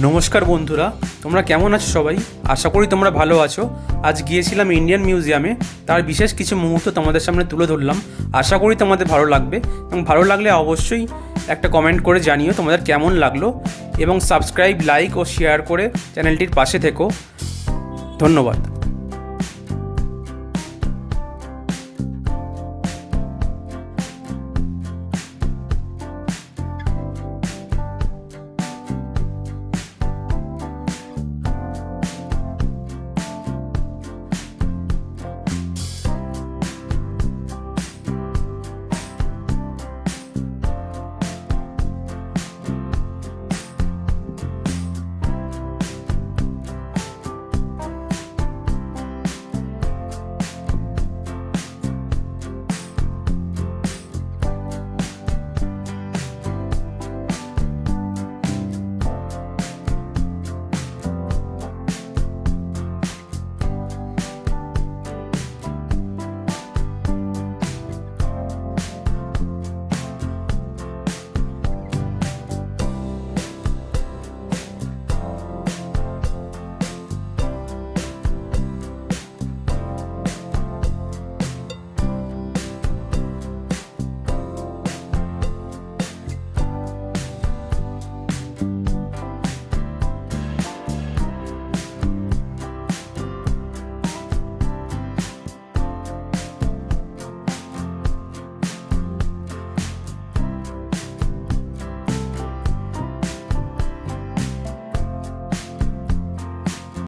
নমস্কার বন্ধুরা, তোমরা কেমন আছো সবাই? আশা করি তোমরা ভালো আছো। আজ গিয়েছিলাম ইন্ডিয়ান মিউজিয়ামে, তার বিশেষ কিছু মুহূর্ত তোমাদের সামনে তুলে ধরলাম। আশা করি তোমাদের ভালো লাগবে, এবং ভালো লাগলে অবশ্যই একটা কমেন্ট করে জানিও তোমাদের কেমন লাগল, এবং সাবস্ক্রাইব লাইক ও শেয়ার করে চ্যানেলটির পাশে থেকো। ধন্যবাদ।